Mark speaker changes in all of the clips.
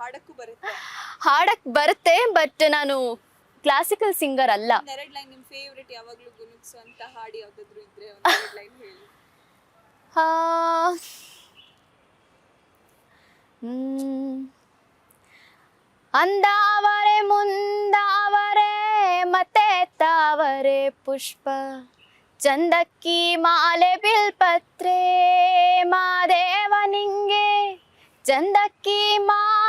Speaker 1: ಹಾಡಕ್ಕೂ ಬರುತ್ತೆ.
Speaker 2: ಹಾಡಕ್ ಬರುತ್ತೆ ಬಟ್ ನಾನು ಕ್ಲಾಸಿಕಲ್ ಸಿಂಗರ್ ಅಲ್ಲ.
Speaker 1: ಒಂದೆರಡು ಲೈನ್ ನಿಮ್ ಫೇವ್ರೆಟ್ ಯಾವಾಗ್ಲೂ ಗುನುಗ್ಸುವಂತ ಹಾಡು ಯಾವ್ದಾದ್ರು ಇದ್ರೆ ಒಂದೆರಡು ಲೈನ್ ಹೇಳಿ.
Speaker 2: ಆ, ಹ್ಮ್. ಅಂದಾವರೆ ಮುಂದಾವರೆ ಮತ್ತೆ ತಾವರೆ ಪುಷ್ಪ. ಚಂದಕ್ಕಿ ಮಾಲೆ ಬಿಲ್ಪತ್ರೆ ಮಾದೇವ ನಿಂಗೆ. ಚಂದಕ್ಕಿ ಮಾಲೆ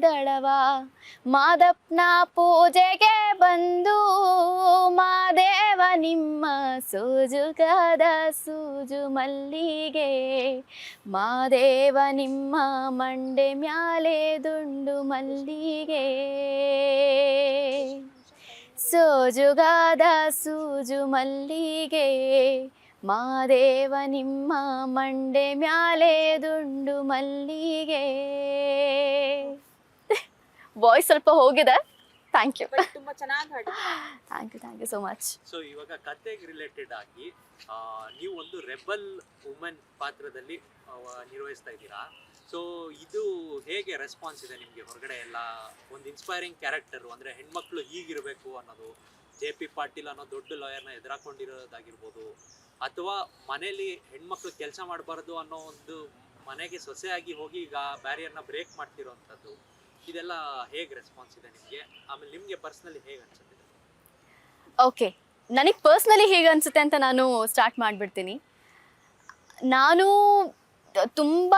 Speaker 2: ತುಳಸಿ ಮಾದಪ್ನ ಪೂಜೆಗೆ ಬಂದು ಮಾದೇವ ನಿಮ್ಮ ಸೂಜುಗದ ಸೂಜು ಮಲ್ಲಿಗೆ. ಮಾದೇವ ನಿಮ್ಮ ಮಂಡೆ ಮ್ಯಾಲೆ ದುಂಡು ಮಲ್ಲಿಗೆ. ಸೋಜುಗಾದ ಸೂಜು ಮಲ್ಲಿಗೆ. ಮಾದೇವ ನಿಮ್ಮ ಮಂಡೆ ಮ್ಯಾಲೆ ದುಂಡು ಮಲ್ಲಿಗೆ. ವಾಯ್ಸ್ ಸ್ವಲ್ಪ ಹೋಗಿದೆ. ಥ್ಯಾಂಕ್ ಯು
Speaker 1: ತುಂಬಾ ಚೆನ್ನಾಗಿ ಹಾಡಿ
Speaker 2: thank you thank you so much
Speaker 3: so ಇವಾಗ ಕತೆಗೆ ರಿಲೇಟೆಡ್ ಆಗಿ ಆ, ನೀವು ಒಂದು ರೆಬಲ್ ವುಮೆನ್ ಪಾತ್ರದಲ್ಲಿ ಆ, ನಿರ್ವಹಿಸ್ತಾ ಇದ್ದೀರಾ? ಸೊ ಇದು ಹೇಗೆ ರೆಸ್ಪಾನ್ಸ್ ಇದೆ ನಿಮಗೆ? ಹೊರಗಡೆ ಎಲ್ಲ ಒಂದು ಇನ್ಸ್ಪೈರಿಂಗ್ ಕ್ಯಾರೆಕ್ಟರ್ ಅಂದ್ರೆ ಹೆಣ್ಮಕ್ಳು ಹೀಗಿರಬೇಕು ಅನ್ನೋದು ಜೆ ಪಿ ಪಾಟೀಲ್ ಅನ್ನೋ ದೊಡ್ಡ ಲಾಯರ್ನ ಎದುರಾಕೊಂಡಿರೋದಾಗಿರ್ಬೋದು ಅಥವಾ ಮನೇಲಿ ಹೆಣ್ಮಕ್ಳು ಕೆಲಸ ಮಾಡಬಾರ್ದು ಅನ್ನೋ ಒಂದು ಮನೆಗೆ ಸೊಸೆಯಾಗಿ ಹೋಗಿ ಈಗ ಬ್ಯಾರಿಯರ್ನ ಬ್ರೇಕ್ ಮಾಡ್ತಿರೋಂಥದ್ದು ಇದೆಲ್ಲ ಹೇಗೆ ರೆಸ್ಪಾನ್ಸ್ ಇದೆ ನಿಮಗೆ? ಆಮೇಲೆ ನಿಮಗೆ ಪರ್ಸ್ನಲಿ ಹೇಗೆ ಅನ್ಸುತ್ತೆ
Speaker 2: ಓಕೆ ನನಗೆ ಪರ್ಸ್ನಲಿ ಹೇಗೆ ಅನಿಸುತ್ತೆ ಅಂತ ನಾನು ಸ್ಟಾರ್ಟ್ ಮಾಡಿಬಿಡ್ತೀನಿ. ನಾನು ತುಂಬ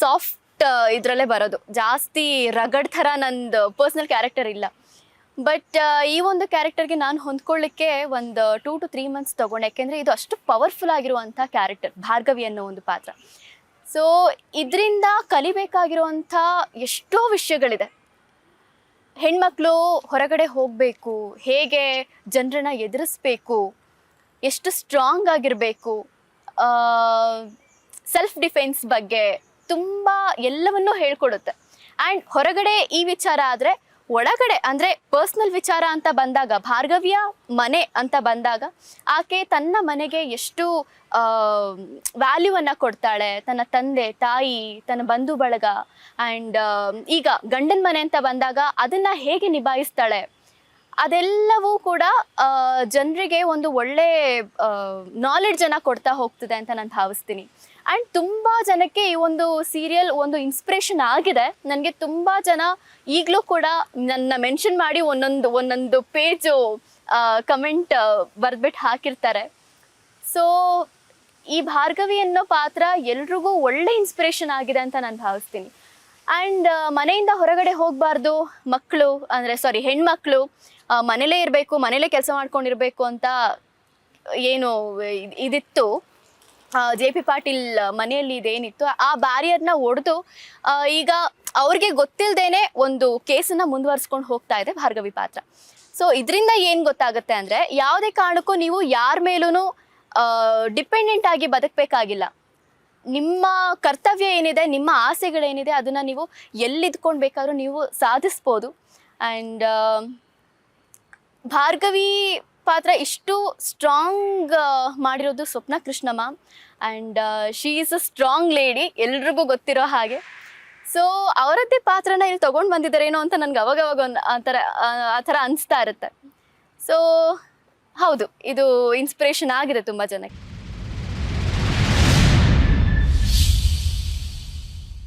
Speaker 2: ಸಾಫ್ಟ್ ಇದರಲ್ಲೇ ಬರೋದು. ಜಾಸ್ತಿ ರಗಡ್ ಥರ ನಂದು ಪರ್ಸ್ನಲ್ ಕ್ಯಾರೆಕ್ಟರ್ ಇಲ್ಲ. ಬಟ್ ಈ ಒಂದು ಕ್ಯಾರೆಕ್ಟರ್ಗೆ ನಾನು ಹೊಂದ್ಕೊಳ್ಳಿಕ್ಕೆ ಒಂದು ಟೂ ಟು ತ್ರೀ ಮಂತ್ಸ್ ತೊಗೊಂಡೆ. ಯಾಕೆಂದರೆ ಇದು ಅಷ್ಟು ಪವರ್ಫುಲ್ ಆಗಿರುವಂಥ ಕ್ಯಾರೆಕ್ಟರ್ ಭಾರ್ಗವಿ ಅನ್ನೋ ಒಂದು ಪಾತ್ರ. ಸೊ ಇದರಿಂದ ಕಲಿಬೇಕಾಗಿರುವಂಥ ಎಷ್ಟೋ ವಿಷಯಗಳಿದೆ. ಹೆಣ್ಮಕ್ಳು ಹೊರಗಡೆ ಹೋಗಬೇಕು, ಹೇಗೆ ಜನರನ್ನ ಎದುರಿಸ್ಬೇಕು, ಎಷ್ಟು ಸ್ಟ್ರಾಂಗ್ ಆಗಿರಬೇಕು ಸೆಲ್ಫ್ ಡಿಫೆನ್ಸ್ ಬಗ್ಗೆ ತುಂಬ ಎಲ್ಲವನ್ನೂ ಹೇಳ್ಕೊಡುತ್ತೆ. ಆ್ಯಂಡ್ ಹೊರಗಡೆ ಈ ವಿಚಾರ ಆದರೆ ಒಳಗಡೆ ಅಂದ್ರೆ ಪರ್ಸ್ನಲ್ ವಿಚಾರ ಅಂತ ಬಂದಾಗ, ಭಾರ್ಗವಿಯ ಮನೆ ಅಂತ ಬಂದಾಗ, ಆಕೆ ತನ್ನ ಮನೆಗೆ ಎಷ್ಟು ವ್ಯಾಲ್ಯೂ ವ್ಯಾಲ್ಯೂವನ್ನು ಕೊಡ್ತಾಳೆ. ತನ್ನ ತಂದೆ, ತಾಯಿ, ತನ್ನ ಬಂಧು ಬಳಗ ಆ್ಯಂಡ್ ಈಗ ಗಂಡನ ಮನೆ ಅಂತ ಬಂದಾಗ ಅದನ್ನ ಹೇಗೆ ನಿಭಾಯಿಸ್ತಾಳೆ? ಅದೆಲ್ಲವೂ ಕೂಡ ಜನರಿಗೆ ಒಂದು ಒಳ್ಳೆ ನಾಲೆಡ್ಜನ್ನು ಕೊಡ್ತಾ ಹೋಗ್ತದೆ ಅಂತ ನಾನು ಭಾವಿಸ್ತೀನಿ. ಆ್ಯಂಡ್ ತುಂಬ ಜನಕ್ಕೆ ಈ ಒಂದು ಸೀರಿಯಲ್ ಒಂದು ಇನ್ಸ್ಪಿರೇಷನ್ ಆಗಿದೆ. ನನಗೆ ತುಂಬ ಜನ ಈಗಲೂ ಕೂಡ ನನ್ನ ಮೆನ್ಷನ್ ಮಾಡಿ ಒಂದೊಂದು ಒಂದೊಂದು ಪೇಜು ಕಮೆಂಟ್ ಬರೆದ್ಬಿಟ್ಟು ಹಾಕಿರ್ತಾರೆ. ಸೊ ಈ ಭಾರ್ಗವಿ ಅನ್ನೋ ಪಾತ್ರ ಎಲ್ರಿಗೂ ಒಳ್ಳೆ ಇನ್ಸ್ಪಿರೇಷನ್ ಆಗಿದೆ ಅಂತ ನಾನು ಭಾವಿಸ್ತೀನಿ. ಆ್ಯಂಡ್ ಮನೆಯಿಂದ ಹೊರಗಡೆ ಹೋಗಬಾರ್ದು ಮಕ್ಕಳು ಅಂದರೆ ಸಾರಿ ಹೆಣ್ಮಕ್ಳು ಮನೇಲೇ ಇರಬೇಕು, ಮನೇಲೇ ಕೆಲಸ ಮಾಡ್ಕೊಂಡಿರಬೇಕು ಅಂತ ಏನು ಇದಿತ್ತು. ಜೆ ಪಿ ಪಾಟೀಲ್ ಮನೆಯಲ್ಲಿ ಇದೇನಿತ್ತು, ಆ ಬ್ಯಾರಿಯರ್ನ ಒಡೆದು ಈಗ ಅವ್ರಿಗೆ ಗೊತ್ತಿಲ್ಲದೇನೆ ಒಂದು ಕೇಸನ್ನ ಮುಂದುವರಿಸ್ಕೊಂಡು ಹೋಗ್ತಾ ಇದೆ ಭಾರ್ಗವಿ ಪಾತ್ರ. ಸೊ ಇದರಿಂದ ಏನು ಗೊತ್ತಾಗುತ್ತೆ ಅಂದರೆ, ಯಾವುದೇ ಕಾರಣಕ್ಕೂ ನೀವು ಯಾರ ಮೇಲೂ ಡಿಪೆಂಡೆಂಟ್ ಆಗಿ ಬದುಕಬೇಕಾಗಿಲ್ಲ. ನಿಮ್ಮ ಕರ್ತವ್ಯ ಏನಿದೆ, ನಿಮ್ಮ ಆಸೆಗಳೇನಿದೆ, ಅದನ್ನು ನೀವು ಎಲ್ಲಿದ್ಕೊಂಡು ಬೇಕಾದ್ರೂ ನೀವು ಸಾಧಿಸ್ಬೋದು. ಆ್ಯಂಡ್ ಭಾರ್ಗವಿ ಪಾತ್ರ ಇಷ್ಟು ಸ್ಟ್ರಾಂಗ್ ಮಾಡಿರೋದು Swapna Krishna ma'am and she is a strong lady ಎಲ್ರಿಗೂ ಗೊತ್ತಿರೋ ಹಾಗೆ. ಸೊ ಅವರದ್ದೇ ಪಾತ್ರನ ಇಲ್ಲಿ ತೊಗೊಂಡು ಬಂದಿದ್ದಾರೇನೋ ಅಂತ ನನಗೆ ಅವಾಗವಾಗ ಒಂದು ಆ ಥರ ಆ ಥರ ಅನಿಸ್ತಾ ಇರುತ್ತೆ. ಸೊ ಹೌದು, ಇದು ಇನ್ಸ್ಪಿರೇಷನ್ ಆಗಿದೆ ತುಂಬ ಜನಕ್ಕೆ.